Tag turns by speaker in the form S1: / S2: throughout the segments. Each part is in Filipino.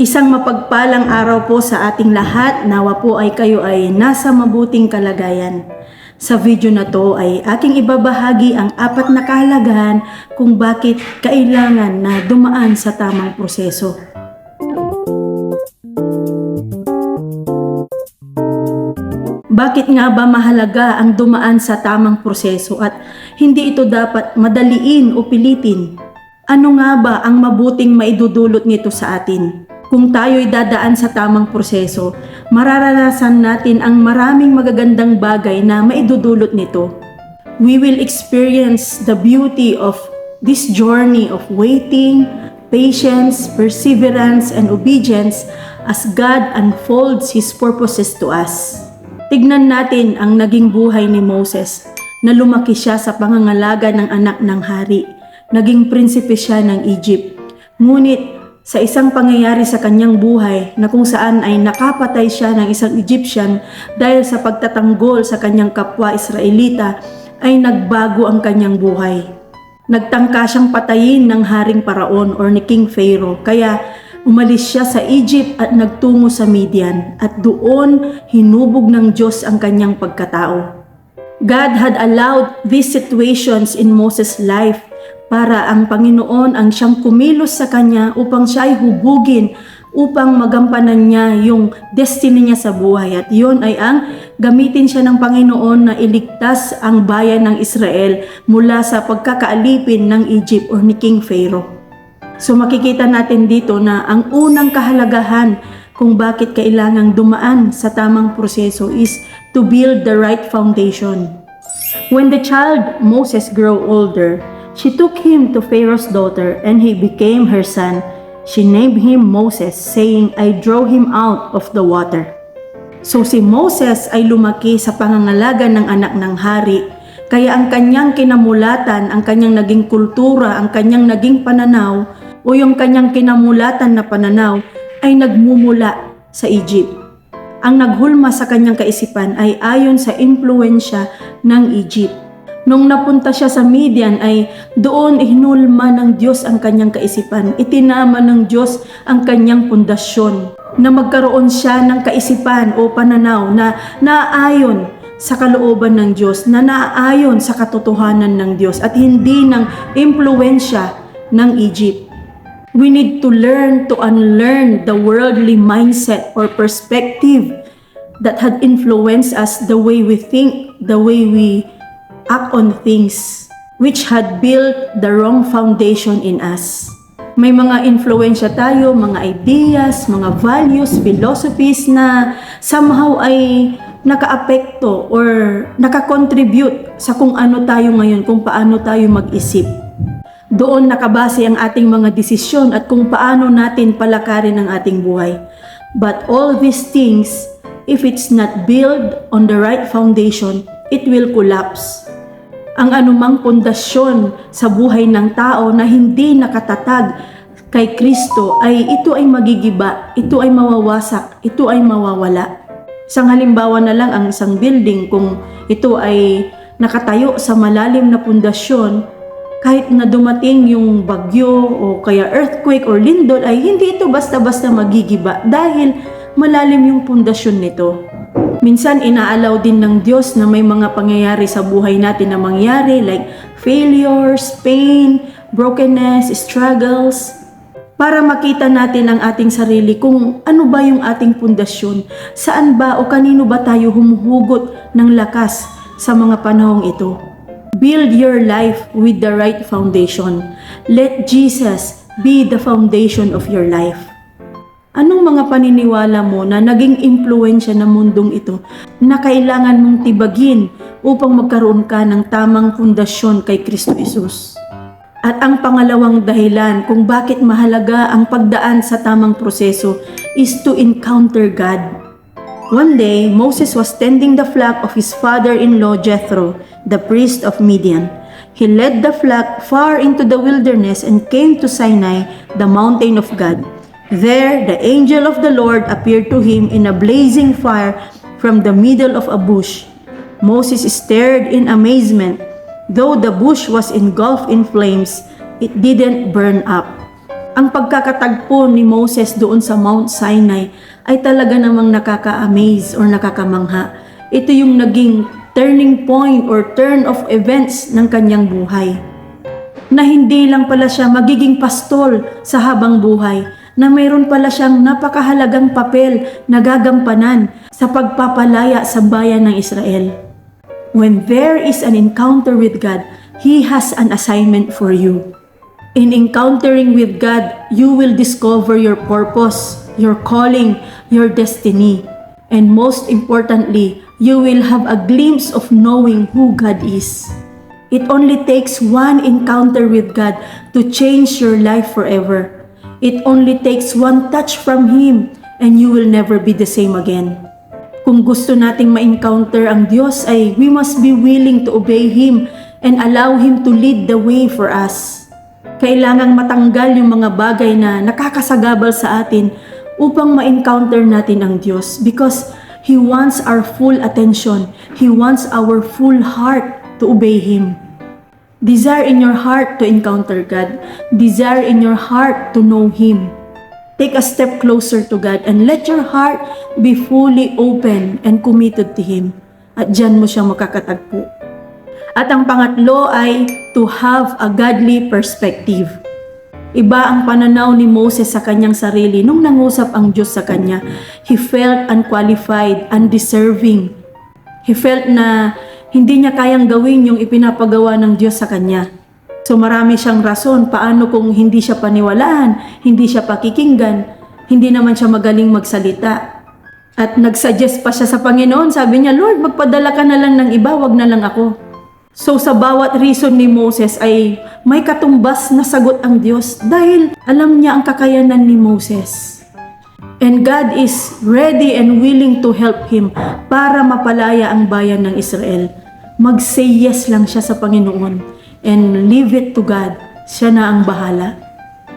S1: Isang mapagpalang araw po sa ating lahat. Nawa po ay kayo ay nasa mabuting kalagayan. Sa video na to ay aking ibabahagi ang apat na kahalagahan kung bakit kailangan na dumaan sa tamang proseso. Bakit nga ba mahalaga ang dumaan sa tamang proseso at hindi ito dapat madaliin o pilitin? Ano nga ba ang mabuting maidudulot nito sa atin? Kung tayo'y dadaan sa tamang proseso, mararanasan natin ang maraming magagandang bagay na maidudulot nito. We will experience the beauty of this journey of waiting, patience, perseverance, and obedience as God unfolds His purposes to us. Tignan natin ang naging buhay ni Moses na lumaki siya sa pangangalaga ng anak ng hari. Naging prinsipe siya ng Egypt. Ngunit sa isang pangyayari sa kanyang buhay na kung saan ay nakapatay siya ng isang Egyptian dahil sa pagtatanggol sa kanyang kapwa Israelita ay nagbago ang kanyang buhay. Nagtangka siyang patayin ng haring paraon or ni King Pharaoh kaya Umalis siya sa Egypt at nagtungo sa Midian at doon hinubog ng Diyos ang kanyang pagkatao. God had allowed these situations in Moses' life para ang Panginoon ang siyang kumilos sa kanya upang siya ay hubugin upang magampanan niya yung destiny niya sa buhay. At yun ay ang gamitin siya ng Panginoon na iligtas ang bayan ng Israel mula sa pagkakaalipin ng Egypt or ni King Pharaoh. So makikita natin dito na ang unang kahalagahan kung bakit kailangang dumaan sa tamang proseso is to build the right foundation. When the child Moses grew older, she took him to Pharaoh's daughter and he became her son. She named him Moses, saying, I draw him out of the water. So si Moses ay lumaki sa pangangalaga ng anak ng hari kaya ang kanyang kinamulatan, ang kanyang naging kultura, ang kanyang naging pananaw o yung kanyang kinamulatan na pananaw ay nagmumula sa Egypt. Ang naghulma sa kanyang kaisipan ay ayon sa impluensya ng Egypt. Nung napunta siya sa Midian ay doon hinulma ng Diyos ang kanyang kaisipan. Itinama ng Diyos ang kanyang pundasyon na magkaroon siya ng kaisipan o pananaw na naayon sa kalooban ng Diyos, na naayon sa katotohanan ng Diyos at hindi ng impluensya ng Egypt. We need to learn to unlearn the worldly mindset or perspective that had influenced us the way we think, the way we act on things, which had built the wrong foundation in us. May mga influensya tayo, mga ideas, mga values, philosophies na somehow ay nakaapekto or nakakontribute sa kung ano tayo ngayon, kung paano tayo mag-isip. Doon nakabase ang ating mga desisyon at kung paano natin palakarin ang ating buhay. But all these things, if it's not built on the right foundation, it will collapse. Ang anumang pundasyon sa buhay ng tao na hindi nakatatag kay Kristo ay ito ay magigiba, ito ay mawawasak, ito ay mawawala. Isang halimbawa na lang ang isang building kung ito ay nakatayo sa malalim na pundasyon, kahit na dumating yung bagyo o kaya earthquake or lindol ay hindi ito basta-basta magigiba dahil malalim yung pundasyon nito. Minsan inaalaw din ng Diyos na may mga pangyayari sa buhay natin na mangyari like failures, pain, brokenness, struggles, para makita natin ang ating sarili kung ano ba yung ating pundasyon, saan ba o kanino ba tayo humuhugot ng lakas sa mga panahong ito. Build your life with the right foundation. Let Jesus be the foundation of your life. Anong mga paniniwala mo na naging impluensya ng mundong ito na kailangan mong tibagin upang magkaroon ka ng tamang pundasyon kay Kristo Isus? At ang pangalawang dahilan kung bakit mahalaga ang pagdaan sa tamang proseso is to encounter God. One day, Moses was tending the flock of his father-in-law Jethro, the priest of Midian. He led the flock far into the wilderness and came to Sinai, the mountain of God. There, the angel of the Lord appeared to him in a blazing fire from the middle of a bush. Moses stared in amazement. Though the bush was engulfed in flames, it didn't burn up. Ang pagkakatagpo ni Moses doon sa Mount Sinai ay talaga namang nakaka-amaze or nakakamangha. Ito yung naging turning point or turn of events ng kanyang buhay. Na hindi lang pala siya magiging pastol sa habang buhay, na mayroon pala siyang napakahalagang papel na gagampanan sa pagpapalaya sa bayan ng Israel. When there is an encounter with God, He has an assignment for you. In encountering with God, you will discover your purpose, your calling, your destiny. And most importantly, you will have a glimpse of knowing who God is. It only takes one encounter with God to change your life forever. It only takes one touch from Him and you will never be the same again. Kung gusto nating ma-encounter ang Diyos ay we must be willing to obey Him and allow Him to lead the way for us. Kailangang matanggal yung mga bagay na nakakasagabal sa atin upang ma-encounter natin ang Diyos because He wants our full attention. He wants our full heart to obey Him. Desire in your heart to encounter God. Desire in your heart to know Him. Take a step closer to God and let your heart be fully open and committed to Him. At dyan mo siya makakatagpo. At ang pangatlo ay to have a godly perspective. Iba ang pananaw ni Moses sa kanyang sarili nung nangusap ang Diyos sa kanya. He felt unqualified, undeserving. He felt na hindi niya kayang gawin yung ipinapagawa ng Diyos sa kanya. So marami siyang rason paano kung hindi siya paniwalaan, hindi siya pakikinggan, hindi naman siya magaling magsalita. At nagsuggest pa siya sa Panginoon, sabi niya, Lord, magpadala ka na lang ng iba, wag na lang ako. So sa bawat reason ni Moses ay may katumbas na sagot ang Diyos dahil alam niya ang kakayanan ni Moses. And God is ready and willing to help him para mapalaya ang bayan ng Israel. Mag-say yes lang siya sa Panginoon and leave it to God. Siya na ang bahala.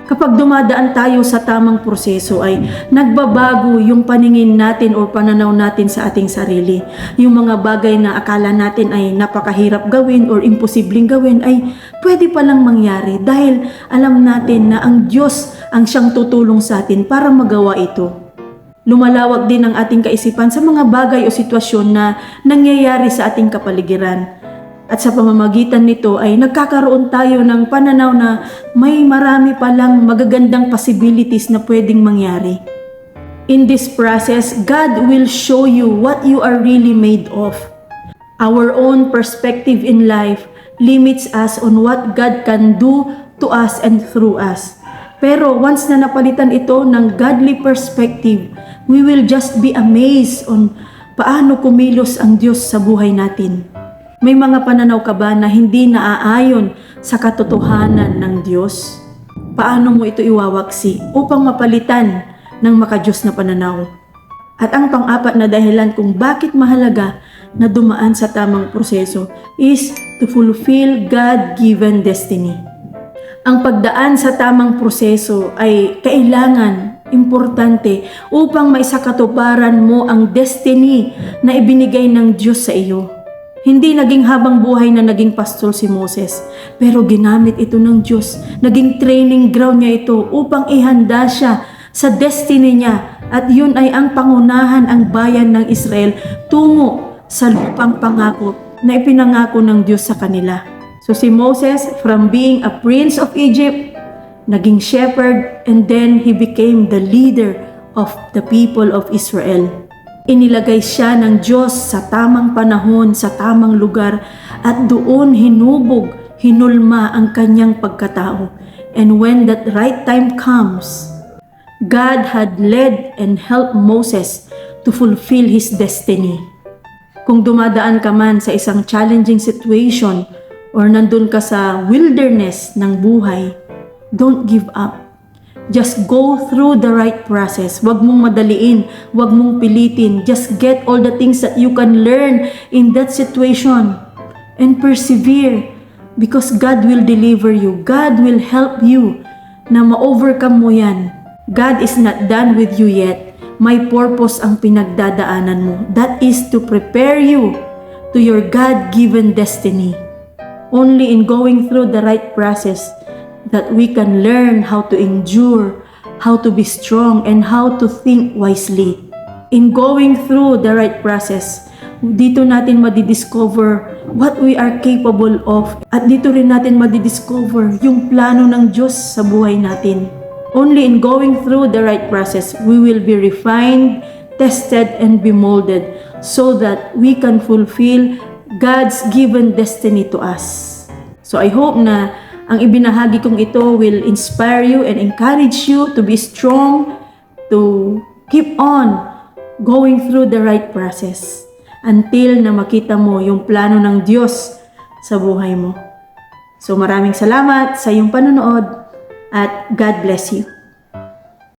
S1: Kapag dumadaan tayo sa tamang proseso ay nagbabago yung paningin natin o pananaw natin sa ating sarili. Yung mga bagay na akala natin ay napakahirap gawin or imposibleng gawin ay pwede palang mangyari dahil alam natin na ang Diyos ang siyang tutulong sa atin para magawa ito. Lumalawak din ang ating kaisipan sa mga bagay o sitwasyon na nangyayari sa ating kapaligiran. At sa pamamagitan nito ay nagkakaroon tayo ng pananaw na may marami palang magagandang possibilities na pwedeng mangyari. In this process, God will show you what you are really made of. Our own perspective in life limits us on what God can do to us and through us. Pero once na napalitan ito ng godly perspective, we will just be amazed on paano kumilos ang Diyos sa buhay natin. May mga pananaw ka ba na hindi naaayon sa katotohanan ng Diyos? Paano mo ito iwawaksi upang mapalitan ng makajos na pananaw? At ang pang-apat na dahilan kung bakit mahalaga na dumaan sa tamang proseso is to fulfill God-given destiny. Ang pagdaan sa tamang proseso ay kailangan, importante, upang maisakatuparan mo ang destiny na ibinigay ng Diyos sa iyo. Hindi naging habang buhay na naging pastol si Moses, pero ginamit ito ng Diyos. Naging training ground niya ito upang ihanda siya sa destiny niya at yun ay ang pangunahan ang bayan ng Israel tungo sa lupang pangako na ipinangako ng Diyos sa kanila. So si Moses, from being a prince of Egypt, naging shepherd, and then he became the leader of the people of Israel. Inilagay siya ng Diyos sa tamang panahon, sa tamang lugar, at doon hinubog, hinulma ang kanyang pagkatao. And when that right time comes, God had led and helped Moses to fulfill his destiny. Kung dumadaan ka man sa isang challenging situation or nandun ka sa wilderness ng buhay, don't give up. Just go through the right process. Huwag mong madaliin, huwag mong pilitin. Just get all the things that you can learn in that situation and persevere because God will deliver you. God will help you na ma-overcome mo yan. God is not done with you yet. May purpose ang pinagdadaanan mo. That is to prepare you to your God-given destiny. Only in going through the right process that we can learn how to endure, how to be strong, and how to think wisely. In going through the right process, dito natin madidiscover what we are capable of at dito rin natin madidiscover yung plano ng Diyos sa buhay natin. Only in going through the right process, we will be refined, tested, and be molded so that we can fulfill God's given destiny to us. So I hope na ang ibinahagi kong ito will inspire you and encourage you to be strong, to keep on going through the right process until na makita mo yung plano ng Diyos sa buhay mo. So maraming salamat sa iyong panonood at God bless you.